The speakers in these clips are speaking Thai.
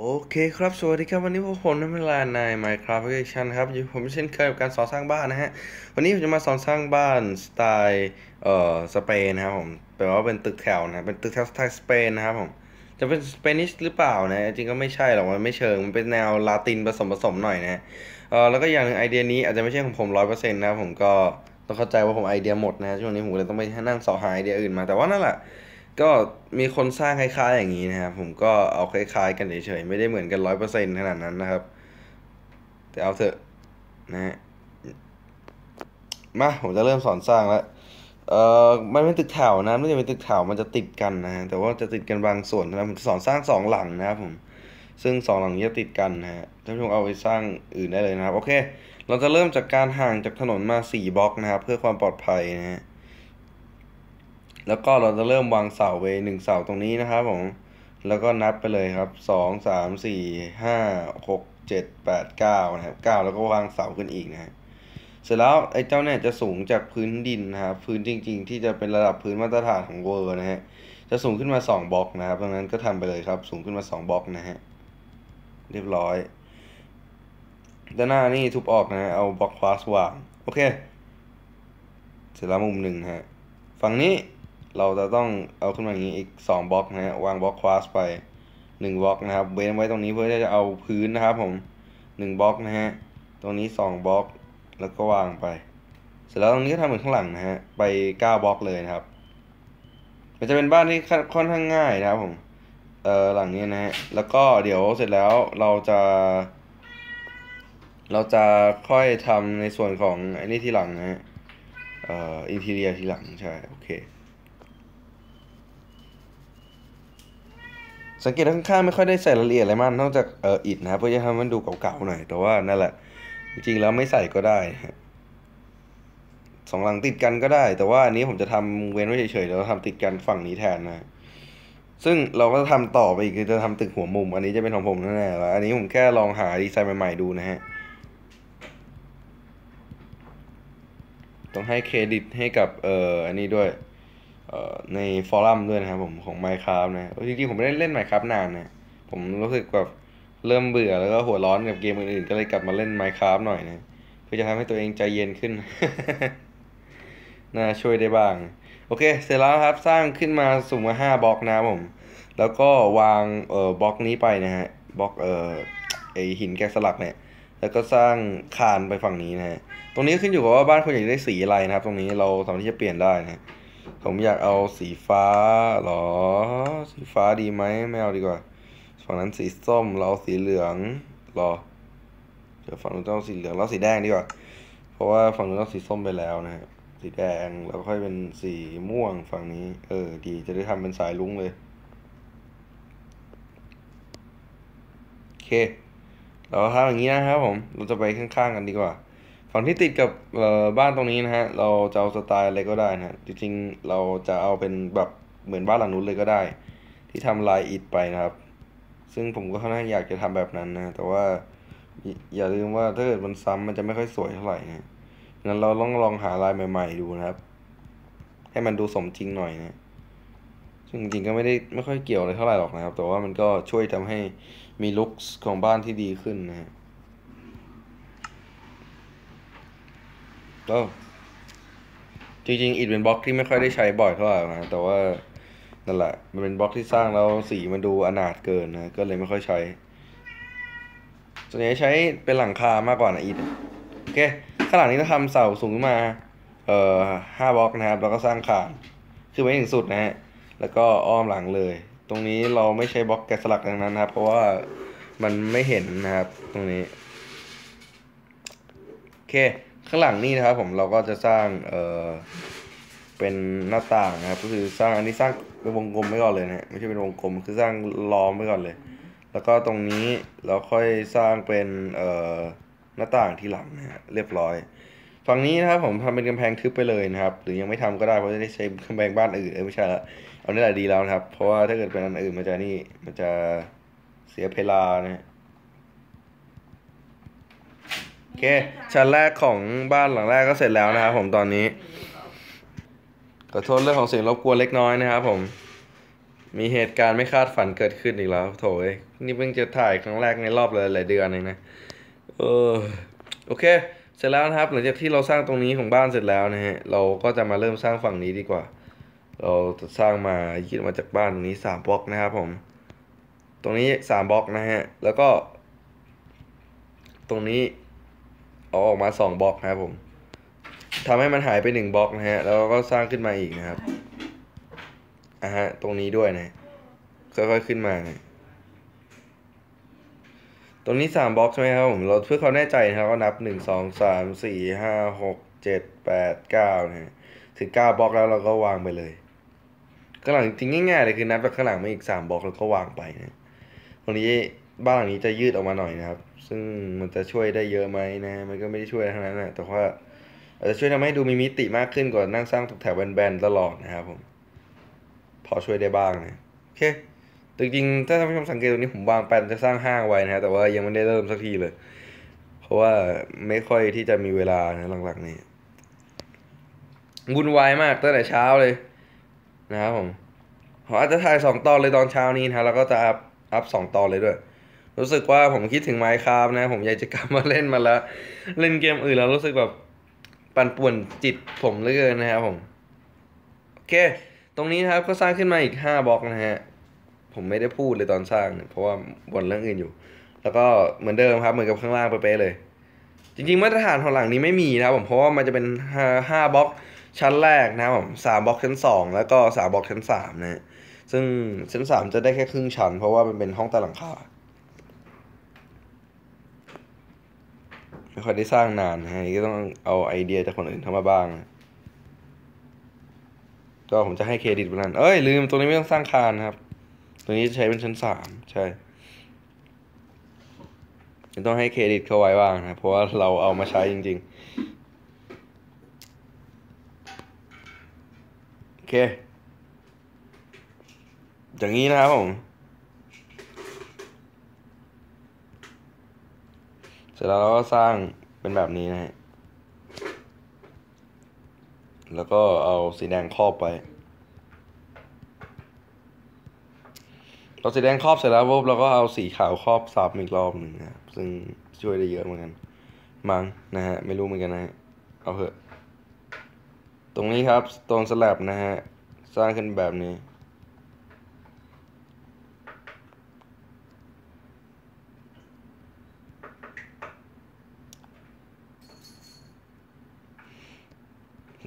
โอเคครับ สวัสดีครับ วันนี้พวกผมนักเวลาใน Minecraft Application ครับอยู่ผมเช่นเคยกับการสอนสร้างบ้านนะฮะ วันนี้ผมจะมาสอนสร้างบ้านสไตล์เอ่อสเปนนะครับผมแปลว่าเป็นตึกแถวนะเป็นตึกแถวสไตล์สเปนนะครับผมจะเป็นสเปนิชหรือเปล่านะ จริงก็ไม่ใช่หรอกมันไม่เชิง มันเป็นแนวลาตินผสมผสมหน่อยนะเออแล้วก็อย่างหนึ่งไอเดียนี้อาจจะไม่ใช่ของผมร้อยเปอร์เซ็นต์นะผมก็ต้องเข้าใจว่าผมไอเดียหมดนะช่วงนี้ผมเลยต้องไปนั่งสอหาไอเดียอื่นมาแต่ว่านั่นแหละ ก็มีคนสร้างคล้ายๆอย่างนี้นะครับผมก็เอาคล้ายๆกันเฉยๆไม่ได้เหมือนกันร้อยเปอร์เซ็นต์ขนาดนั้นนะครับ แต่เอาเถอะนะฮะมาผมจะเริ่มสอนสร้างแล้วเอ่อมันเป็นตึกแถวนะไม่ใช่เป็นตึกแถวมันจะติดกันนะฮะแต่ว่าจะติดกันบางส่วนนะผมจะสอนสร้างสองหลังนะครับผมซึ่งสองหลังนี้จะติดกันนะฮะท่านผู้ชมเอาไปสร้างอื่นได้เลยนะครับโอเค เราจะเริ่มจากการห่างจากถนนมาสี่บล็อกนะครับ เพื่อความปลอดภัยนะฮะ แล้วก็เราจะเริ่มวางเสาไปหนึ่งเสาตรงนี้นะครับผม แล้วก็นับไปเลยครับสองสามสี่ห้าหกเจ็ดแปดเก้านะครับเก้าแล้วก็วางเสาขึ้นอีกนะฮะเสร็จแล้วไอ้เจ้าเนี่ยจะสูงจากพื้นดินนะครับพื้นจริง ๆ ที่จะเป็นระดับพื้นมาตรฐานของเวอร์นะฮะจะสูงขึ้นมาสองบล็อกนะครับดังนั้นก็ทำไปเลยครับ สูงขึ้นมาสองบล็อกนะฮะเรียบร้อย ด้านหน้านี่ทุบออกนะฮะเอาบล็อกคลาสวางโอเค เสร็จแล้วมุมหนึ่งฮะฝั่งนี้ เราจะต้องเอาขึ้นมาอย่างนี้อีก2บล็อกนะฮะวางบล็อกคลาสไป1บล็อกนะครับเว้นไว้ตรงนี้เพื่อที่จะเอาพื้นนะครับผม1บล็อกนะฮะตรงนี้2บล็อกแล้วก็วางไป เสร็จแล้วตรงนี้ก็ทำเหมือนข้างหลังนะฮะไป9บล็อกเลยนะครับ มันจะเป็นบ้านที่ค่อนข้างง่ายนะครับผมเออหลังนี้นะฮะแล้วก็เดี๋ยวเสร็จแล้วเราจะ เราจะค่อยทำในส่วนของไอ้นี่ทีหลังนะฮะเอ่ออินทีเรียทีหลังใช่โอเค สังเกตข้างๆไม่ค่อยได้ใส่รายละเอียดอะไรมากนอกจากเอออิฐนะครับเพื่อจะทำมันดูเก่าๆหน่อย แต่ว่านั่นแหละ จริงๆแล้วไม่ใส่ก็ได้สองหลังติดกันก็ได้ แต่ว่าอันนี้ผมจะทำเว้นไว้เฉยๆแล้วทำติดกันฝั่งนี้แทนนะซึ่งเราก็จะทำต่อไปอีกคือจะทำตึกหัวมุม อันนี้จะเป็นของผมแน่ๆแล้วอันนี้ผมแค่ลองหาดีไซน์ใหม่ๆดูนะฮะต้องให้เครดิตให้กับเอ่ออันนี้ด้วย ในฟอรัมด้วยนะครับผมของ Minecraft นะจริงๆผมไม่ได้เล่น Minecraft นานนะผมรู้สึกแบบเริ่มเบื่อแล้วก็หัวร้อนกับเกมอื่นๆก็เลยกลับมาเล่น Minecraft หน่อยนะเพื่อจะทำให้ตัวเองใจเย็นขึ้นน่าช่วยได้บ้าง โอเค เสร็จแล้วครับสร้างขึ้นมาสูงมาห้าบล็อกนะผม แล้วก็วางเอ่อบล็อกนี้ไปนะฮะบล็อกเอ่อไอหินแกะสลักเนี่ย แล้วก็สร้างคานไปฝั่งนี้นะฮะตรงนี้ขึ้นอยู่กับว่าบ้านคุณอยากได้สีอะไรนะครับ ตรงนี้เราสามารถที่จะเปลี่ยนได้นะ ผมอยากเอาสีฟ้าหรอ สีฟ้าดีไหมไม่เอาดีกว่า ฝั่งนั้นสีส้มเราสีเหลืองหรอเดี๋ยวฝั่งนู้นต้องสีเหลืองแล้วสีแดงดีกว่า เพราะว่าฝั่งนู้นต้องสีส้มไปแล้วนะฮะสีแดงแล้วค่อยเป็นสีม่วงฝั่งนี้ เออ ดีจะได้ทำเป็นสายลุ้งเลยโอเคเราทำอย่างนี้นะครับผมเราจะไปข้างๆกันดีกว่า ฝั่งที่ติดกับบ้านตรงนี้นะฮะ เราจะเอาสไตล์อะไรก็ได้นะจริงๆเราจะเอาเป็นแบบเหมือนบ้านหลังนู้นเลยก็ได้ ที่ทำลายอิฐไปนะครับ ซึ่งผมก็ค่อนข้างอยากจะทำแบบนั้นนะ แต่ว่าอย่าลืมว่าถ้าเกิดมันซ้ำมันจะไม่ค่อยสวยเท่าไหร่นะงั้นเราต้องลองหาลายใหม่ ๆ ดูนะครับ ให้มันดูสมจริงหน่อยนะซึ่งจริงๆก็ไม่ได้ไม่ค่อยเกี่ยวอะไรเท่าไหร่หรอกนะครับ แต่ว่ามันก็ช่วยทำให้มีลุคของบ้านที่ดีขึ้นนะฮะ ก็จริงๆอิฐเป็นบล็อกที่ไม่ค่อยได้ใช้บ่อยเท่าไหร่นะแต่ว่านั่นแหละ มันเป็นบล็อกที่สร้างแล้วสีมันดูอนาถเกินนะก็เลยไม่ค่อยใช้ส่วนใหญ่ใช้เป็นหลังคามากกว่านะอิฐโอเคข้างหลังนี้เราทำเสาสูงขึ้นมาเอ่อห้าบล็อกนะครับแล้วก็สร้างคานคือไม่ถึงสุดนะฮะแล้วก็อ้อมหลังเลย ตรงนี้เราไม่ใช้บล็อกแกะสลักดังนั้นนะครับ เพราะว่ามันไม่เห็นนะครับ ตรงนี้โอเค ข้างหลังนี่นะครับผมเราก็จะสร้างเอ่อเป็นหน้าต่างนะครับ ก็คือสร้างอันนี้สร้างเป็นวงกลมไว้ก่อนเลยนะไม่ใช่เป็นวงกลมคือสร้างล้อมไว้ก่อนเลย แล้วก็ตรงนี้เราค่อยสร้างเป็นเอ่อหน้าต่างที่หลังนะฮะเรียบร้อยฝั่งนี้นะครับผมทำเป็นกำแพงทึบไปเลยนะครับ หรือยังไม่ทำก็ได้เพราะจะได้ใช้กำแพงบ้านอื่นเออไม่ใช่ละเอานี่แหละดีแล้วนะครับ เพราะว่าถ้าเกิดเป็นอันอื่นมันจะนี่มันจะเสียเพลานะฮะโอเค ชั้นแรกของบ้านหลังแรกก็เสร็จแล้วนะครับผมตอนนี้ขอโทษเรื่องของเสียงรบกวนเล็กน้อยนะครับผม มีเหตุการณ์ไม่คาดฝันเกิดขึ้นอีกแล้ว โถยนี่เพิ่งจะถ่ายครั้งแรกในรอบเลยหลายเดือนเองนะเออโอเค เสร็จแล้วนะครับ หลังจากที่เราสร้างตรงนี้ของบ้านเสร็จแล้วนะฮะเราก็จะมาเริ่มสร้างฝั่งนี้ดีกว่า เราจะสร้างมายึดมาจากบ้านตรงนี้สามบล็อกนะครับผม ตรงนี้สามบล็อกนะฮะแล้วก็ ตรงนี้ เอาออกมาสองบล็อกนะครับผมทำให้มันหายไปหนึ่งบล็อกนะฮะ แล้วก็สร้างขึ้นมาอีกนะครับอะฮะ ตรงนี้ด้วยนะ ค่อยๆขึ้นมานะตรงนี้สามบล็อกใช่ไหมครับผม เราเพื่อควาแน่ใจนะครับก็นับหนึ่งสองสามสี่ห้าหกเจ็ดแปดเก้านะฮะถึงเก้าบล็อกแล้วเราก็วางไปเลยข้างหลังจริงง่ายๆเลยคือนับจากข้างหลังมาอีกสามบล็อกแล้วก็วางไปนะ ตรงนี้ บ้านหลังนี้จะยืดออกมาหน่อยนะครับ ซึ่งมันจะช่วยได้เยอะไหมนะ มันก็ไม่ได้ช่วยทั้งนั้นนะแต่ว่าอาจจะช่วยทำให้ดูมีมิติมากขึ้นกว่านั่งสร้างแถวแบนๆตลอดนะครับผม พอช่วยได้บ้างนะโอเคจริงๆถ้าท่านผู้ชมสังเกตตรงนี้ผมวางแผนจะสร้างห้างไว้นะฮะแต่ว่ายังไม่ได้เริ่มสักทีเลย เพราะว่าไม่ค่อยที่จะมีเวลานะหลังๆนี้วุ่นวายมากตั้งแต่เช้าเลยนะครับผมผมอาจจะถ่ายสองตอนเลยตอนเช้านี้นะแล้วก็จะอัพอัพสองตอนเลยด้วย รู้สึกว่าผมคิดถึงไมค์คราฟนะ ผมอยากจะกลับมาเล่นมาแล้ว เล่นเกมอื่นแล้วรู้สึกแบบปั่นป่วนจิตผมเหลือเกินนะครับผม โอเค ตรงนี้นะครับก็สร้างขึ้นมาอีกห้าบล็อกนะฮะ ผมไม่ได้พูดเลยตอนสร้างเนี่ยเพราะว่าบนเรื่องอื่นอยู่ แล้วก็เหมือนเดิมครับเหมือนกับข้างล่างเป๊ะเลย จริงๆมาตรฐานของหลังนี้ไม่มีนะครับผมเพราะว่ามันจะเป็นห้าบล็อกชั้นแรกนะครับผมสามบล็อกชั้นสองแล้วก็สามบล็อกชั้นสามนะฮะซึ่งชั้นสามจะได้แค่ครึ่งชั้น เพราะว่ามันเป็นห้องใต้หลังคา ไม่ค่อยได้สร้างนานนะฮะก็ต้องเอาไอเดียจากคนอื่นทำมาบ้าง ก็ผมจะให้เครดิตไปนั่นเอ้ยลืมตรงนี้ไม่ต้องสร้างคานครับตรงนี้ใช้เป็นชั้นสามใช่จะต้องให้เครดิตเขาไว้บ้างนะเพราะว่าเราเอามาใช้จริง ๆ โอเค อย่างนี้นะครับผม เสร็จแล้วเราก็สร้างเป็นแบบนี้นะฮะ แล้วก็เอาสีแดงครอบไป เราสีแดงครอบเสร็จแล้วปุ๊บเราก็เอาสีขาวครอบซ้ำอีกรอบหนึ่งนะซึ่งช่วยได้เยอะเหมือนกัน มั้งนะฮะ ไม่รู้เหมือนกันนะฮะ เอาเถอะ ตรงนี้ครับ ตรงสลับนะฮะ สร้างขึ้นแบบนี้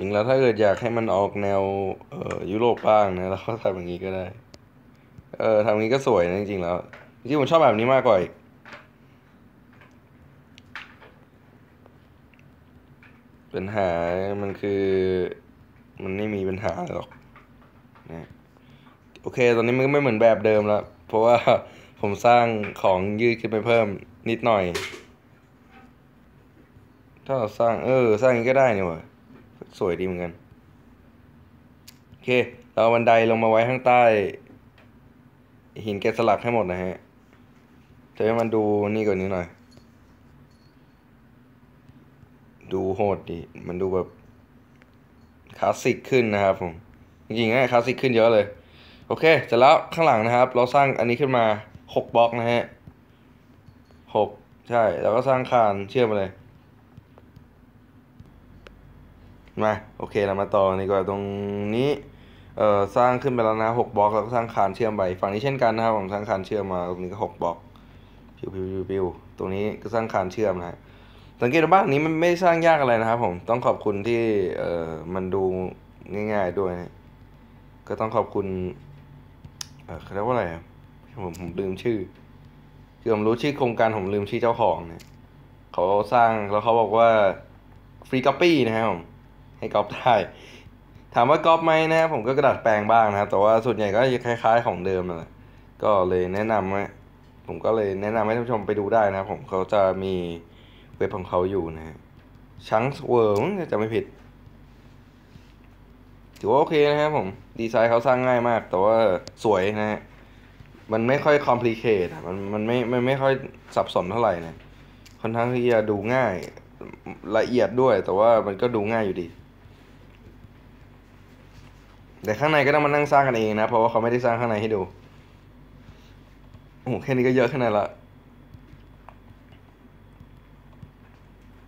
จริงแล้วถ้าเกิดอยากให้มันออกแนวเอ่อยุโรปบ้างนะเราก็ทำอย่างนี้ก็ได้ เออทำอย่างนี้ก็สวยนะจริงๆแล้วจริงๆผมชอบแบบนี้มากกว่าอีกปัญหามันคือมันไม่มีปัญหาหรอกนะโอเค ตอนนี้มันก็ไม่เหมือนแบบเดิมแล้ว เพราะว่าผมสร้างของยืดขึ้นไปเพิ่มนิดหน่อย ถ้าเราสร้างเออ สร้างอย่างนี้ก็ได้นี่หว่า สวยดีเหมือนกัน โอเค เราเอาบันไดลงมาไว้ข้างใต้ หินแกะสลักให้หมดนะฮะจะให้มันดูนี่กว่านี้หน่อย ดูโหดดี มันดูแบบคลาสสิกขึ้นนะครับผม จริงๆนะคลาสสิกขึ้นเยอะเลย โอเคเสร็จแล้วข้างหลังนะครับ เราสร้างอันนี้ขึ้นมาหกบล็อกนะฮะหกใช่ แล้วก็สร้างคานเชื่อมมาเลย มาโอเคเรามาต่อดีกว่าตรงนี้เอ่อสร้างขึ้นไปแล้วนะหกบล็อกแล้วก็สร้างคานเชื่อมไปฝั่งนี้เช่นกันนะครับผมสร้างคานเชื่อมมาตรงนี้ก็หกบล็อกพิวพิวพิวพิวตรงนี้ก็สร้างคานเชื่อมนะสังเกตว่าบ้านนี้มันไม่สร้างยากอะไรนะครับ ผมต้องขอบคุณที่เอ่อมันดูง่าย ๆด้วยนะก็ต้องขอบคุณเอ่อเขาเรียกว่าอะไรผมผมลืมชื่อคือผมรู้ชื่อโครงการผมลืมชื่อเจ้าของเนี่ยเขาสร้างแล้วเขาบอกว่าฟรีก๊อปปี้นะครับผม ให้ก๊อปได้ถามว่าก๊อปไหมนะครับผมก็กระดาษแปลงบ้างนะครับ แต่ว่าส่วนใหญ่ก็คล้าย ๆ ของเดิมนั่นแหละก็เลยแนะนำว่าผมก็เลยแนะนำให้ท่านผู้ชมไปดูได้นะครับผมเขาจะมีเว็บของเขาอยู่นะฮะชังเวิร์จะไม่ผิด ถือว่าโอเคนะครับผม ดีไซน์เขาสร้างง่ายมาก แต่ว่าสวยนะฮะมันไม่ค่อยคอมพลีเคทมันมันไม่มันไม่ค่อยสับสนเท่าไหร่นะค่อนข้างที่จะดูง่ายละเอียดด้วย แต่ว่ามันก็ดูง่ายอยู่ดี แต่ข้างในก็ต้องมานั่งสร้างกันเองนะ เพราะว่าเขาไม่ได้สร้างข้างในให้ดู โอ้โหแค่นี้ก็เยอะขนาดละ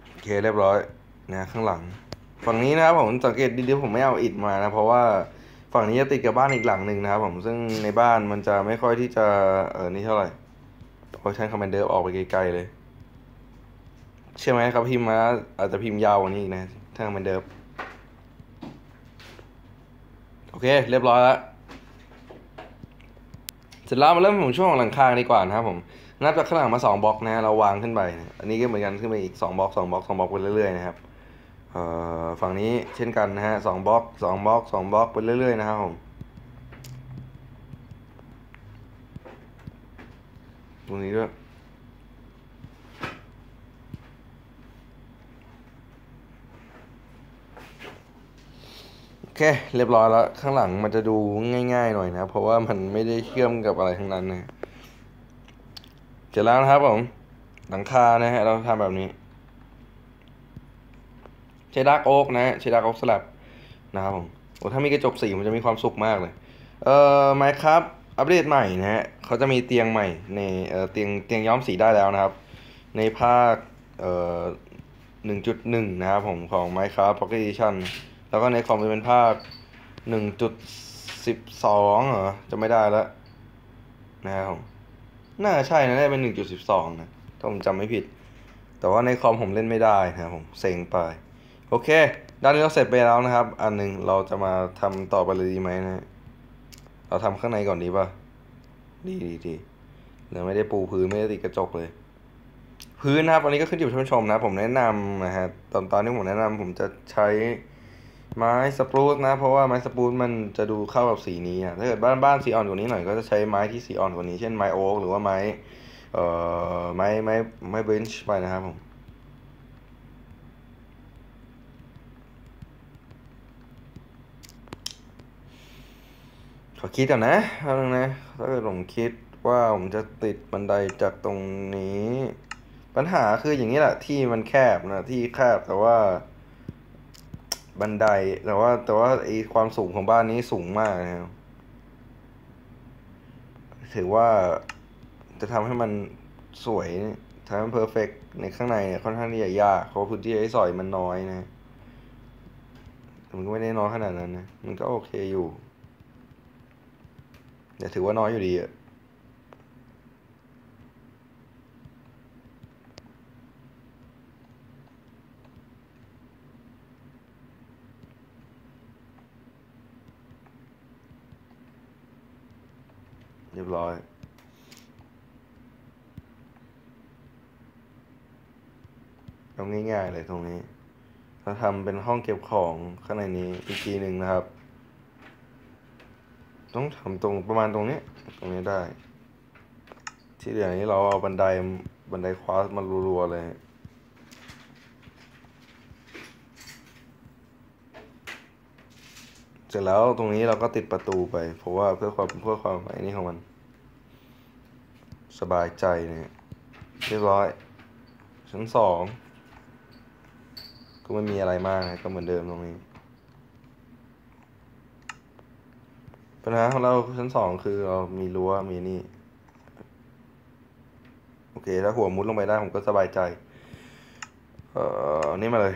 โอเคเรียบร้อยนะข้างหลัง ฝั่งนี้นะครับผมสังเกตดีๆผมไม่เอาอิฐมานะ เพราะว่าฝั่งนี้จะติดกับบ้านอีกหลังหนึ่งนะครับผมซึ่งในบ้านมันจะไม่ค่อยที่จะเออนี่เท่าไหร่โอ้ยใช้คอมมนเดอร์ออกไปไกลๆเลย ใช่ไหมครับพิมพ์มาอาจจะพิมพ์ยาวกว่านี้อีกนะถ้าคอมมนเดอร์ โอเค เรียบร้อยแล้วเสร็จแล้วมาเริ่มผมช่วงของหลังคาดีกว่านะครับผมนับจากข้างหลังมาสองบล็อกนะเราวางขึ้นไป อันนี้ก็เหมือนกันขึ้นไปอีกสองบล็อกสองบล็อกสองบล็อกไปเรื่อยๆนะครับฝั่งนี้เช่นกันนะฮะสองบล็อกสองบล็อกสองบล็อกไปเรื่อยๆนะครับผมตรงนี้ด้วย เคเรียบร้อยแล้ว ข้างหลังมันจะดูง่าย ๆ หน่อยนะ เพราะว่ามันไม่ได้เชื่อมกับอะไรทั้งนั้นนะเสร็จแล้วนะครับผมหลังคานะฮะเราทำแบบนี้ใช้ดากโอ๊กนะฮะใช้ดากโอ๊กสลับนะครับผมโอ้ถ้ามีกระจกสีมันจะมีความสุขมากเลย เอ่อไมครับอัปเดตใหม่นะฮะเขาจะมีเตียงใหม่ในเอ่อเตียงเตียงย้อมสีได้แล้วนะครับ ในภาคเอ่อหนึ่งจุดหนึ่งนะครับผมของ Minecraft Pocket Edition แล้วก็ในคอมจะเป็นภาคหนึ่งจุดสิบสองเหรอจะไม่ได้แล้วนะครับผมน่าใช่นะได้เป็นหนึ่งจุดสิบสองนะ ถ้าผมจำไม่ผิด แต่ว่าในคอมผมเล่นไม่ได้นะครับผมเซ็งไป โอเค ด้านนี้เราเสร็จไปแล้วนะครับ อันหนึ่งเราจะมาทำต่อไปเลยดีไหมนะ เราทำข้างในก่อนดีป่ะ ดีดีดีเราไม่ได้ปูพื้นไม่ได้ติดกระจกเลย พื้นนะครับอันนี้ก็ขึ้นอยู่ท่านผู้ชมนะ ผมแนะนำนะฮะตอนตอนที่ผมแนะนำผมจะใช้ ไม้สปรูตนะ เพราะว่าไม้สปรูตมันจะดูเข้ากับสีนี้อะถ้าเกิดบ้านบ้านสีอ่อนกว่านี้หน่อยก็จะใช้ไม้ที่สีอ่อนกว่านี้ เช่นไม้โอ๊กหรือว่าไม้เอ่อไม้ไม้ไม้เบนช์ไปนะครับผมขอคิดก่อนนะแป๊บนึงนะถ้าเกิดผมคิดว่าผมจะติดบันไดจากตรงนี้ ปัญหาคืออย่างนี้แหละที่มันแคบนะที่แคบแต่ว่า บันไดแต่ว่า แต่ว่าไอความสูงของบ้านนี้สูงมากนะครับ ถือว่าจะทำให้มันสวยทำให้มันเพอร์เฟกในข้างในเนี่ยค่อนข้างที่จะยากเพราะพื้นที่ไอ้สอยมันน้อยนะแต่มันก็ไม่ได้น้อยขนาดนั้นนะ มันก็โอเคอยู่แต่ถือว่าน้อยอยู่ดีอะเรียบร้อยเอาง่ายๆเลยตรงนี้เราทำเป็นห้องเก็บของข้างในนี้อีกทีหนึ่งนะครับ ต้องทำตรงประมาณตรงนี้ ตรงนี้ได้ ที่เหลือนี้เราเอาบันไดบันไดควาสมารัวๆเลยเสร็จแล้วตรงนี้เราก็ติดประตูไป เพราะว่าเพื่อความเพื่อความไอ้นี่ของมัน สบายใจเนี่ยเรียบร้อย ชั้นสองก็ไม่มีอะไรมากนะก็เหมือนเดิมตรงนี้ ปัญหาของเราชั้นสองคือเรามีรั้วมีนี่ โอเค ถ้าหัวมุดลงไปได้ผมก็สบายใจ เอ่อนี่มาเลย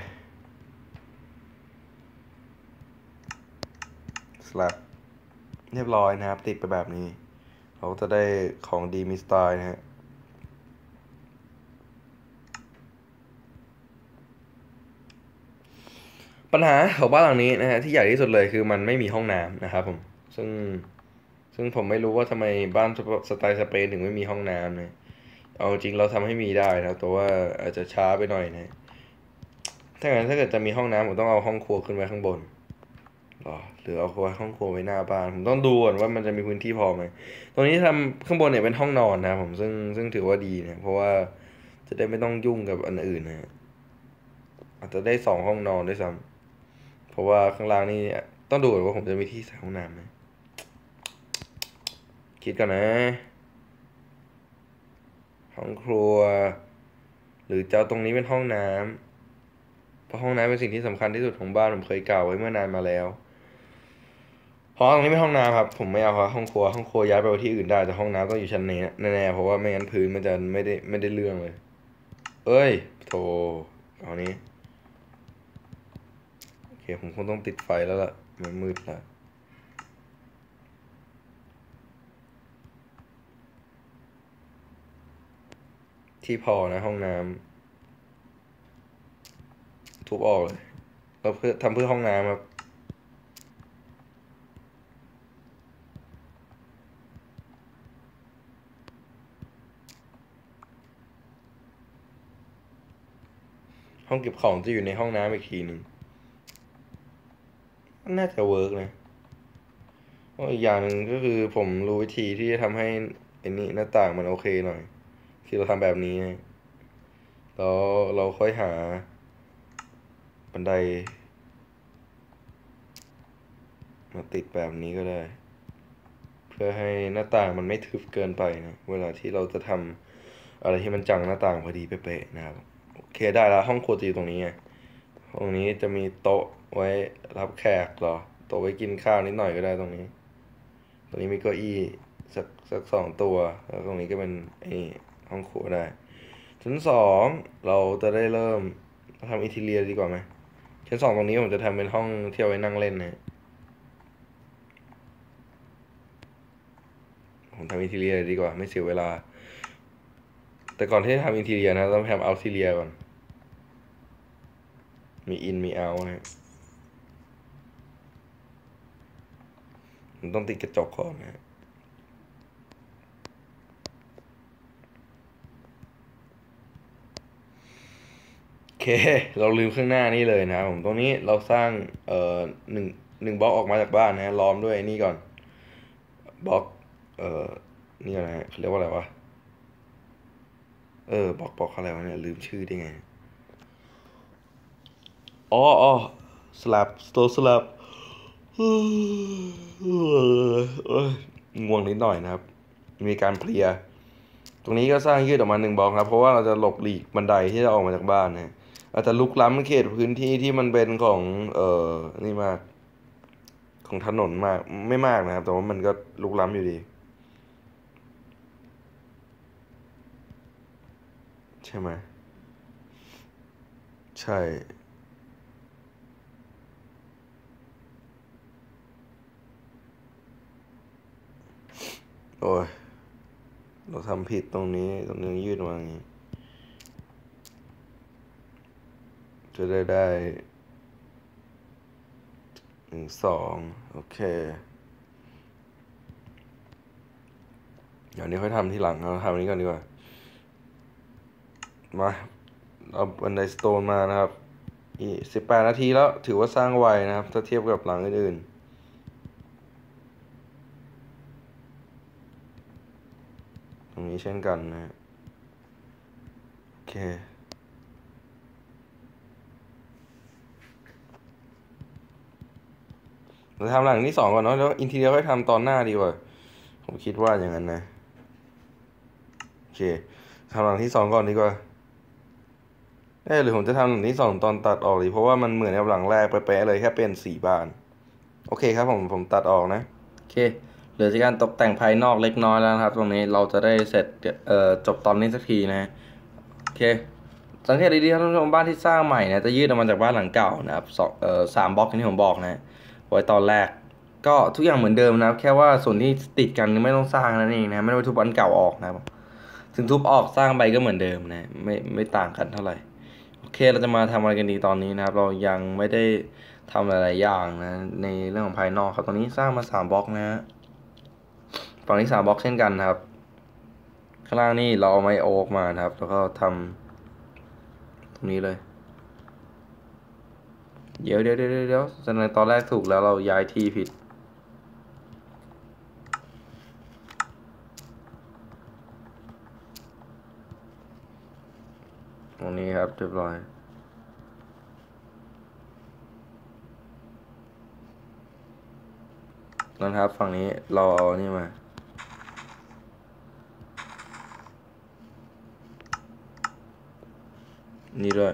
สลับเรียบร้อยนะครับ ติดไปแบบนี้ เราจะได้ของดีมีสไตล์นะฮะปัญหาของบ้านหลังนี้นะฮะที่ใหญ่ที่สุดเลยคือมันไม่มีห้องน้ำนะครับผมซึ่งซึ่งผมไม่รู้ว่าทำไมบ้านสไตล์สเปนถึงไม่มีห้องน้ำนะเอาจริงเราทำให้มีได้นะแต่ว่าอาจจะช้าไปหน่อยนะถ้างั้นถ้าเกิดจะมีห้องน้ำผมต้องเอาห้องครัวขึ้นไว้ข้างบน หรอหรือเอาไว้ห้องครัวไว้หน้าบ้าน ผมต้องดูก่อนว่ามันจะมีพื้นที่พอไหมตรงนี้ทำข้างบนเนี่ยเป็นห้องนอนนะผมซึ่งซึ่งถือว่าดีนะเพราะว่าจะได้ไม่ต้องยุ่งกับอันอื่นนะอาจจะได้สองห้องนอนด้วยซ้ำเพราะว่าข้างล่างนี่ต้องดูก่อนว่าผมจะมีที่ใส่ห้องน้ำไหมคิดก่อนนะ ห้องครัว หรือจะเอาตรงนี้เป็นห้องน้ำเพราะห้องน้ำเป็นสิ่งที่สำคัญที่สุดของบ้านผมเคยกล่าวไว้เมื่อนานมาแล้ว เพราะตรงนี้ไม่ห้องน้ำครับ ผมไม่เอาครับห้องครัวห้องครัวย้ายไปไว้ที่อื่นได้แต่ห้องน้ำต้องอยู่ชั้นนี้แน่ๆเพราะว่าไม่งั้นพื้นมันจะไม่ได้ไม่ได้เรื่องเลย เอ้ยโถเอานี้โอเคผมคงต้องติดไฟแล้วล่ะมันมืดละที่พอนะห้องน้ำทุบออกเลยเราเพื่อทำเพื่อห้องน้ำครับ องเก็บของจะอยู่ในห้องน้ำอีกทีหนึ่งน่าจะเวิร์กนะเพราะอีกอย่างหนึ่งก็คือผมรู้วิธีที่จะทำให้ไอ้นี่หน้าต่างมันโอเคหน่อย คือเราทำแบบนี้นะแล้วเราค่อยหา บันได มาติดแบบนี้ก็ได้ เพื่อให้หน้าต่างมันไม่ทึบเกินไปนะ เวลาที่เราจะทำอะไรที่มันจังหน้าต่างพอดีเป๊ะๆนะครับ เคได้แล้วห้องครัวจะอยู่ตรงนี้ไงตรงนี้จะมีโต๊ะไว้รับแขกหรอโต๊ะไว้กินข้าวนิดหน่อยก็ได้ตรงนี้ ตรงนี้มีเก้าอี้สักสักสองตัว แล้วตรงนี้ก็เป็นไอ้ห้องครัวได้ชั้นสองเราจะได้เริ่มทำอินทีเรียดีกว่าไหมชั้นสองตรงนี้ผมจะทำเป็นห้องเที่เอาไว้นั่งเล่นนะผมทำอินทีเรียเลยดีกว่าไม่เสียเวลา แต่ก่อนที่จะทำอินทีเรียนะต้องทำเอาทีเรียก่อน มีอินมีเอานะผมต้องติดกระจกก่อนนะโอเค เราลืมข้างหน้านี่เลยนะผมตรงนี้เราสร้างเอ่อหนึ่งหนึ่งบล็อกออกมาจากบ้านนะล้อมด้วยนี่ก่อนบล็อกเอ่อนี่อะไรฮะเขาเรียกว่าอะไรวะเออบล็อกบล็อกอะไรวะเนี่ยลืมชื่อได้ไง อ๋ออ๋อสลับสโตสลับง่วงนิดหน่อยนะครับ มีการเพลีย ตรงนี้ก็สร้างยืดออกมาหนึ่งบล็อกครับ เพราะว่าเราจะหลบหลีกบันไดที่จะออกมาจากบ้านนะอาจจะลุกล้ำเขตพื้นที่ที่มันเป็นของ เอ่อ นี่มาก ของถนนมาก ไม่มากนะครับ แต่ว่ามันก็ลุกล้ำอยู่ดี ใช่ไหม ใช่ โอ้ย เราทำผิดตรงนี้ ตรงนี้ยืดมาอย่างนี้ จะได้ได้หนึ่งสองโอเค เดี๋ยวนี้ค่อยทำที่หลังเราทำอันนี้ก่อนดีกว่า มาเอาบันไดสโตนมานะครับ อีสิบแปดนาทีแล้วถือว่าสร้างไวนะครับ ถ้าเทียบกับหลังอื่นๆ ตรงนี้เช่นกันนะ โอเค เราทำหลังที่สองก่อนเนาะแล้วอินทีเรียค่อยทำตอนหน้าดีกว่า ผมคิดว่าอย่างนั้นนะ โอเคทำหลังที่สองก่อนดีกว่าเอ้หรือผมจะทำหลังที่สองตอนตัดออกดีเพราะว่ามันเหมือนกับหลังแรกไปแปะเลยแค่เป็นสีบาน โอเคครับผมผมตัดออกนะ โอเค เหลือจากการตกแต่งภายนอกเล็กน้อยแล้วนะครับ ตรงนี้เราจะได้เสร็จเอ่อจบตอนนี้สักทีนะโอเคสังเกตดีๆครับท่านผู้ชมบ้านที่สร้างใหม่นี่ยจะยืดออกมาจากบ้านหลังเก่านะครับสองเอ่อสามบล็อกที่ผมบอกนะไว้ตอนแรก ก็ทุกอย่างเหมือนเดิมนะครับ แค่ว่าส่วนที่ติดกันไม่ต้องสร้างนั่นเองนะไม่ต้องไปทุบอันเก่าออกนะครับถึงทุบออกสร้างไปก็เหมือนเดิมนะไม่ไม่ต่างกันเท่าไหร่โอเคเราจะมาทำอะไรกันดีตอนนี้นะครับ เรายังไม่ได้ทำหลายๆอย่างนะในเรื่องของภายนอกครับตอนนี้สร้างมาสามบล็อกนะฮะ ฝั่งนี้สามบล็อกเช่นกันนะครับ ข้างล่างนี่เราเอาไม้โอ๊กมานะครับ แล้วก็ทำตรงนี้เลย เดี๋ยวเดี๋ยวเดี๋ยวเดี๋ยวแสดงตอนแรกถูกแล้วเราย้ายที่ผิดตรงนี้ครับเรียบร้อยนั่นครับฝั่งนี้เราเอานี่มา นี่ด้วย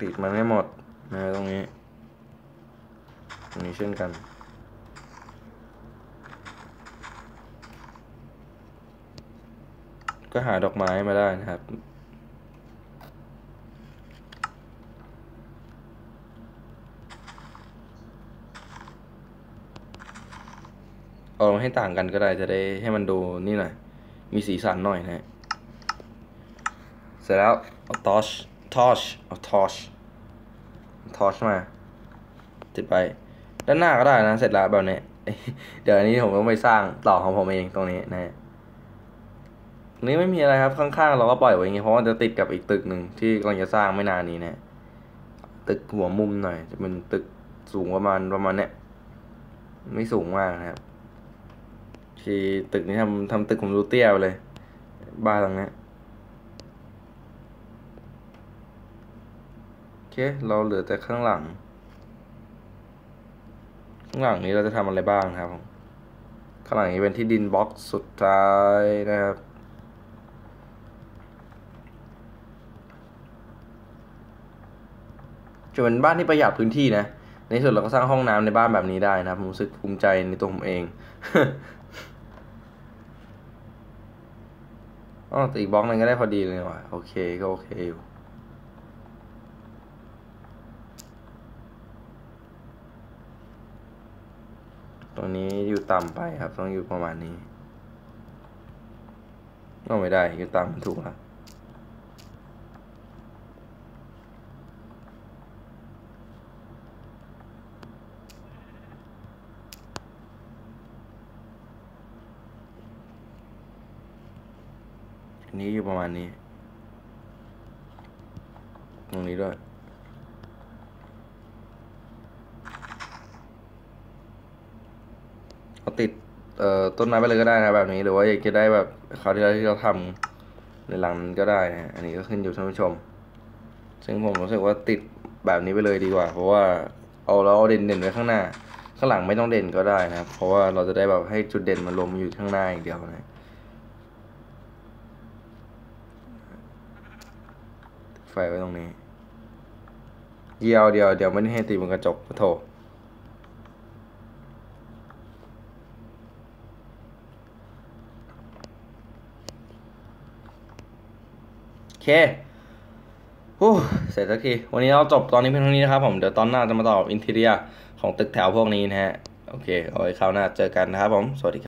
ติดมันให้หมดนะตรงนี้ ตรงนี้เช่นกัน ก็หาดอกไม้มาได้นะครับเอาให้ต่างกันก็ได้จะได้ให้มันดูนี่หน่อย มีสีสันหน่อยนะฮะ เสร็จแล้วเอาทอชทอชเอาทอชทอชมาติดไป ด้านหน้าก็ได้นะ เสร็จแล้วแบบนี้ เดี๋ยวอันนี้ผมต้องไปสร้างต่อของผมเองตรงนี้นะฮะตรงนี้ไม่มีอะไรครับข้างๆเราก็ปล่อยไว้อย่างงี้เพราะว่าจะติดกับอีกตึกหนึ่งที่กำลังจะสร้างไม่นานนี้นะตึกหัวมุมหน่อย จะเป็นตึกสูงประมาณประมาณเนี้ยไม่สูงมากนะครับ ที่ตึกนี้ทำทำตึกผมดูเตี้ยไปเลย บ้านหลังเนี้ยโอ เค เราเหลือแต่ข้างหลัง ข้างหลังนี้เราจะทำอะไรบ้างครับ ข้างหลังนี้เป็นที่ดินบล็อกสุดท้ายนะครับจะเป็นบ้านที่ประหยัดพื้นที่นะ ในสุดเราก็สร้างห้องน้ำในบ้านแบบนี้ได้นะครับผมรู้สึกภูมิใจในตัวผมเองอ๋อแต่อีกบล็อกหนึงก็ได้พอดีเลยว่ะ โอเคก็โอเคอยู่ ตรงนี้อยู่ต่ำไปครับ ต้องอยู่ประมาณนี้ก็ไม่ได้อยู่ต่ำถูกล้วอันนี้อยู่ประมาณนี้ ตรงนี้ด้วย เอา ติดเอ่อต้นไม้ไปเลยก็ได้นะแบบนี้ หรือว่าอยากจะได้แบบคราวที่แล้วที่เราทำในหลังนั้นก็ได้นะอันนี้ก็ขึ้นอยู่ท่านผู้ชม ซึ่งผมรู้สึกว่าติดแบบนี้ไปเลยดีกว่า เพราะว่าเอาแล้วเอาเด่นเด่นไว้ข้างหน้า ข้างหลังไม่ต้องเด่นก็ได้นะครับ เพราะว่าเราจะได้แบบให้จุดเด่นมันรวมอยู่ข้างหน้าอย่างเดียวนะไฟไว้ตรงนี้ เดียวเดียวเดี๋ยวไม่ได้ให้ตีบนกระจกโถ เคฮู้เสร็จสักที วันนี้เราจบตอนนี้เพียงเท่านี้นะครับผม เดี๋ยวตอนหน้าจะมาต่ออินทีเรียของตึกแถวพวกนี้นะฮะ โอเค เอาไว้คราวหน้าเจอกันนะครับผม สวัสดี